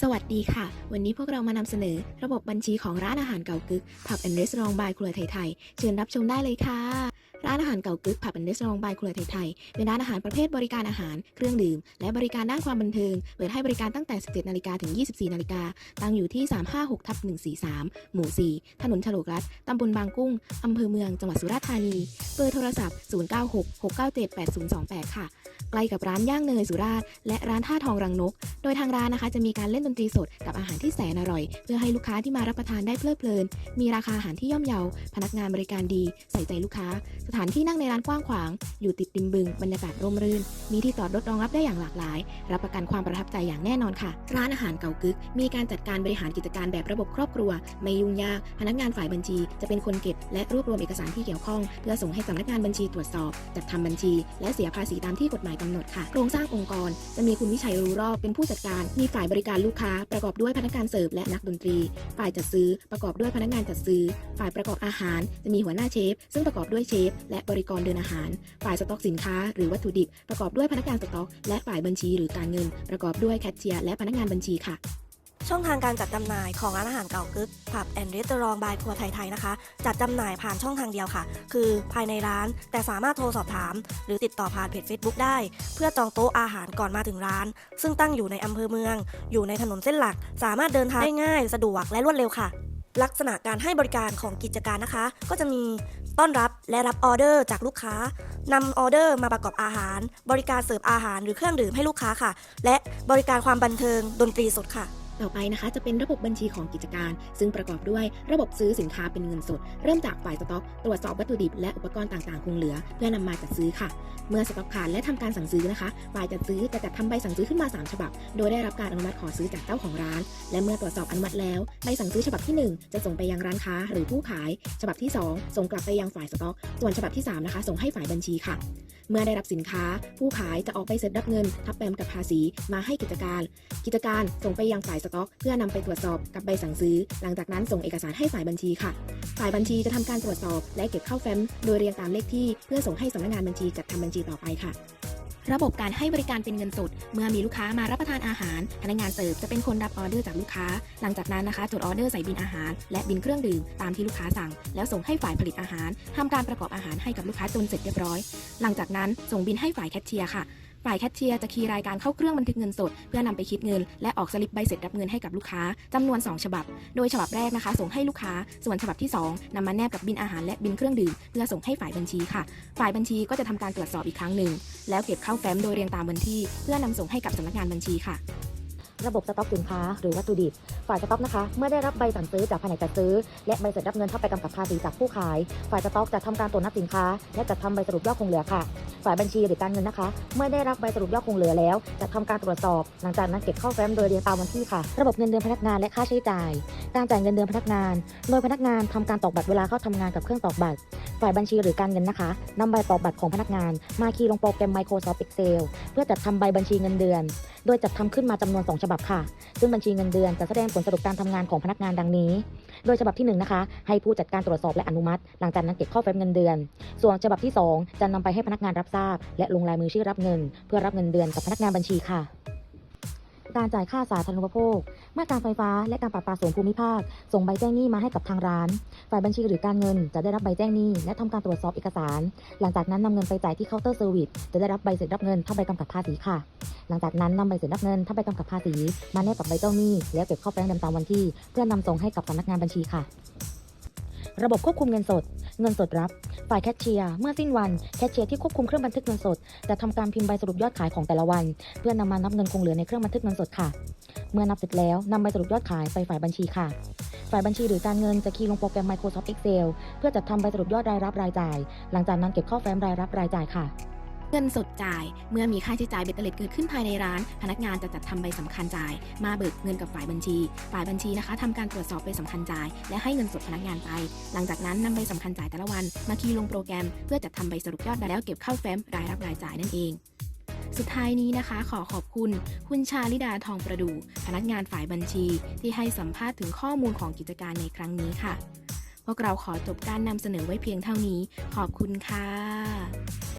สวัสดีค่ะ วันนี้พวกเรามานำเสนอ ระบบบัญชีของร้านอาหารเก่ากึกผับแอนด์รีสอร์ทบายครัวไทยๆเชิญรับชมได้เลยค่ะ ร้านอาหารเก่ากึกผับแอนด์รีสอร์ทบายครัวไทยๆเป็นร้านอาหารประเภทบริการอาหาร เครื่องดื่ม และบริการด้านความบันเทิง เปิดให้บริการตั้งแต่ 17 นาฬิกาถึง 24 นาฬิกา ตั้งอยู่ที่ 356ทับ143 หมู่ 4 ถนนฉลกรัฐตำบลบางกุ้ง อำเภอเมือง จังหวัดสุราษฎร์ธานี เบอร์โทรศัพท์ 0966978028 ค่ะ ใกล้กับร้านย่างเนยสุราษฎร์และร้านท่าทองรังนก โดยทางร้านนะคะจะมีการเล่นดนตรีสดกับอาหารที่แสนอร่อย เพื่อให้ลูกค้าที่มารับประทานได้เพลิดเพลิน มีราคาอาหารที่ย่อมเยา พนักงานบริการดี ใส่ใจลูกค้าสถานที่นั่งในร้านกว้างขวาง อยู่ติดริมบึง บรรยากาศร่มรื่น มีที่จอดรถรองรับได้อย่างหลากหลาย รับประกันความประทับใจอย่างแน่นอนค่ะ ร้านอาหารเก่ากึก มีการจัดการบริหารกิจการแบบระบบครอบครัว ไม่ยุ่งยาก พนักงานฝ่ายบัญชี จะเป็นคนเก็บ และรวบรวมเอกสารที่เกี่ยวข้อง เพื่อส่งให้สำนักงานบัญชีตรวจสอบ จัดทำบัญชี และเสียภาษีตามที่กฎหมายกำหนดค่ะ โครงสร้างองค์กร จะมีคุณวิชัยรู้รอบเป็นผู้จัดการ มีฝ่ายบริการลูกค้า ประกอบด้วยพนักงานเสิร์ฟและนักดนตรี ฝ่ายจัดซื้อ ประกอบด้วยพนักงานจัดซื้อ ฝ่ายประกอบอาหาร จะมีหัวหน้าเชฟ ซึ่งประกอบด้วยเชฟและบริกรเดินอาหาร ฝ่ายสต็อกสินค้าหรือวัตถุดิบ ประกอบด้วยพนักงานสต็อก และฝ่ายบัญชีหรือการเงิน ประกอบด้วยแคชเชียร์และพนักงานบัญชีค่ะช่องทางการจัดจำหน่ายของร้านอาหารเก่ากึกผับแอนด์รีสตอร์ทบายครัวไทยๆนะคะ จัดจำหน่ายผ่านช่องทางเดียวค่ะ คือภายในร้านแต่สามารถโทรสอบถาม หรือติดต่อผ่านเพจ Facebook ได้ เพื่อจองโต๊ะอาหารก่อนมาถึงร้าน ซึ่งตั้งอยู่ในอำเภอเมือง อยู่ในถนนเส้นหลัก สามารถเดินทางได้ง่าย สะดวกและรวดเร็วค่ะลักษณะการให้บริการของกิจการนะคะ ก็จะมี ต้อนรับและรับออเดอร์จากลูกค้านำออเดอร์มาประกอบอาหาร บริการเสิร์ฟอาหารหรือเครื่องดื่มให้ลูกค้าค่ะ และบริการความบันเทิงดนตรีสดค่ะ ต่อไปนะคะ จะเป็นระบบบัญชีของกิจการ ซึ่งประกอบด้วยระบบซื้อสินค้าเป็นเงินสด เริ่มจากฝ่ายสต็อก ตรวจสอบวัตถุดิบและอุปกรณ์ต่างๆ คงเหลือ เพื่อนำมาจัดซื้อค่ะ เมื่อสต็อกขาดและทำการสั่งซื้อนะคะ ฝ่ายจัดซื้อจะจัดทำใบสั่งซื้อขึ้นมา 3 ฉบับ โดยได้รับการอนุมัติขอซื้อจากเจ้าของร้าน และเมื่อตรวจสอบอนุมัติแล้วใบสั่งซื้อฉบับที่ 1 จะส่งไปยังร้านค้า หรือผู้ขาย ฉบับที่ 2 ส่งกลับไปยังฝ่ายสต็อก ส่วนฉบับที่3นะคะส่งให้ฝ่ายบัญชีค่ะเมื่อได้รับสินค้า ผู้ขายจะออกใบเสร็จรับเงิน ทับแปมกับภาษีมาให้กิจการ กิจการส่งไปยังฝ่ายสต็อก เพื่อนำไปตรวจสอบกับใบสั่งซื้อ หลังจากนั้นส่งเอกสารให้ฝ่ายบัญชีค่ะ ฝ่ายบัญชีจะทำการตรวจสอบ และเก็บเข้าแฟ้มโดยเรียงตามเลขที่ เพื่อส่งให้สำนักงานบัญชีจัดทำบัญชีต่อไปค่ะระบบการให้บริการเป็นเงินสด เมื่อมีลูกค้ามารับประทานอาหาร พนักงานเสิร์ฟจะเป็นคนรับออเดอร์จากลูกค้า หลังจากนั้นนะคะ จดออเดอร์ใส่บินอาหาร และบินเครื่องดื่มตามที่ลูกค้าสั่ง แล้วส่งให้ฝ่ายผลิตอาหารทำการประกอบอาหารให้กับลูกค้าจนเสร็จเรียบร้อย หลังจากนั้นส่งบินให้ฝ่ายแคชเชียร์ค่ะ ฝ่ายแคชเชียร์จะคีย์รายการเข้าเครื่องบันทึกเงินสด เพื่อนำไปคิดเงิน และออกสลิปใบเสร็จรับเงินให้กับลูกค้าจำนวน 2 ฉบับ โดยฉบับแรกนะคะ ส่งให้ลูกค้า ส่วนฉบับที่ 2นำมาแนบกับบินอาหารและบินเครื่องดื่มเพื่อส่งให้ฝ่ายบัญชีค่ะ ฝ่ายบัญชีก็จะทำการตรวจสอบอีกครั้งหนึ่งแล้วเก็บเข้าแฟ้มโดยเรียงตามวันที่ เพื่อนำส่งให้กับสำนักงานบัญชีค่ะ ระบบสต็อกสินค้าหรือวัตถุดิบ ฝ่ายสต็อกนะคะ เมื่อได้รับใบสั่งซื้อจากแผนกจัดซื้อ และใบเสร็จรับเงินเข้าไปกำกับภาษีจากผู้ขาย ฝ่ายสต็อกจะทำการตรวจนับสินค้า และจัดทำใบสรุปยอดคงเหลือค่ะ ฝ่ายบัญชีหรือการเงินนะคะ เมื่อได้รับใบสรุปยอดคงเหลือแล้ว จะทำการตรวจสอบ หลังจากนั้นเก็บเข้าแฟ้มโดยเรียงตามวันที่ค่ะ ระบบเงินเดือนพนักงานและค่าใช้จ่าย การจ่ายเงินเดือนพนักงาน โดยพนักงานทำการตอกบัตรเวลาเข้าทำงานกับเครื่องตอกบัตร ฝ่ายบัญชีหรือการเงินนะคะนำใบตอกบัตรของพนักงาน มาคีย์ลงโปรแกรม Microsoft Excel เพื่อจัดทำใบบัญชีเงินเดือน โดยจัดทำขึ้นมาจำนวน 2 ฉบับค่ะ ซึ่งบัญชีเงินเดือนจะแสดงผลสรุปการทำงานของพนักงานดังนี้ โดยฉบับที่1นะคะให้ผู้จัดการตรวจสอบและอนุมัติ หลังจากนั้นเก็บข้าแฟ้มเงินเดือน ส่วนฉบับที่ 2 จะนำไปให้พนักงานรับทราบ และลงลายมือชื่อรับเงิน เพื่อรับเงินเดือนกับพนักงานบัญชีค่ะ การจ่ายค่าสาธารณูปโภคเมื่อการไฟฟ้า และการประปาส่วนภูมิภาค ส่งใบแจ้งหนี้มาให้กับทางร้าน ฝ่ายบัญชีหรือการเงินจะได้รับใบแจ้งหนี้และทำการตรวจสอบเอกสาร หลังจากนั้นนำเงินไปจ่ายที่เคาน์เตอร์เซอร์วิสจะได้รับใบเสร็จรับเงินเท่าใบกำกับภาษีค่ะ หลังจากนั้นนำใบเสร็จรับเงินเท่าใบกำกับภาษี มาแนบกับใบเจ้าหนี้แล้วเก็บเข้าแฟ้มเดิมตามวันที่ เพื่อนำส่งให้กับสำนักงานบัญชีค่ะ ระบบควบคุมเงินสด เงินสดรับ ฝ่ายแคชเชียร์ เมื่อสิ้นวัน แคชเชียร์ที่ควบคุมเครื่องบันทึกเงินสด จะทำการพิมพ์ใบสรุปยอดขายของแต่ละวัน เพื่อนำมานับเงินคงเหลือในเครื่องบันทึกเงินสดค่ะ เมื่อนับเสร็จแล้วนำใบสรุปยอดขายไปฝ่ายบัญชีค่ะ ฝ่ายบัญชีหรือการเงินจะคีย์ลงโปรแกรม Microsoft Excel เพื่อจัดทำใบสรุปยอดรายรับรายจ่าย หลังจากนั้นเก็บเข้าแฟ้มรายรับรายจ่ายค่ะ เงินสดจ่าย เมื่อมีค่าใช้จ่ายเบ็ดเตล็ดเกิดขึ้นภายในร้าน พนักงานจะจัดทำใบสำคัญจ่าย มาเบิกเงินกับฝ่ายบัญชี ฝ่ายบัญชีนะคะทำการตรวจสอบใบสำคัญจ่าย และให้เงินสดพนักงานไป หลังจากนั้นนำใบสำคัญจ่ายแต่ละวัน มาคีย์ลงโปรแกรม เพื่อจัดทำใบสรุปยอดแล้วเก็บเข้าแฟ้มรายรับรายจ่ายนั่นเองสุดท้ายนี้นะคะขอขอบคุณ คุณชาลิดาทองประดูพนักงานฝ่ายบัญชี ที่ให้สัมภาษณ์ถึงข้อมูลของกิจการในครั้งนี้ค่ะ พวกเราขอจบการนำเสนอไว้เพียงเท่านี้ ขอบคุณค่ะ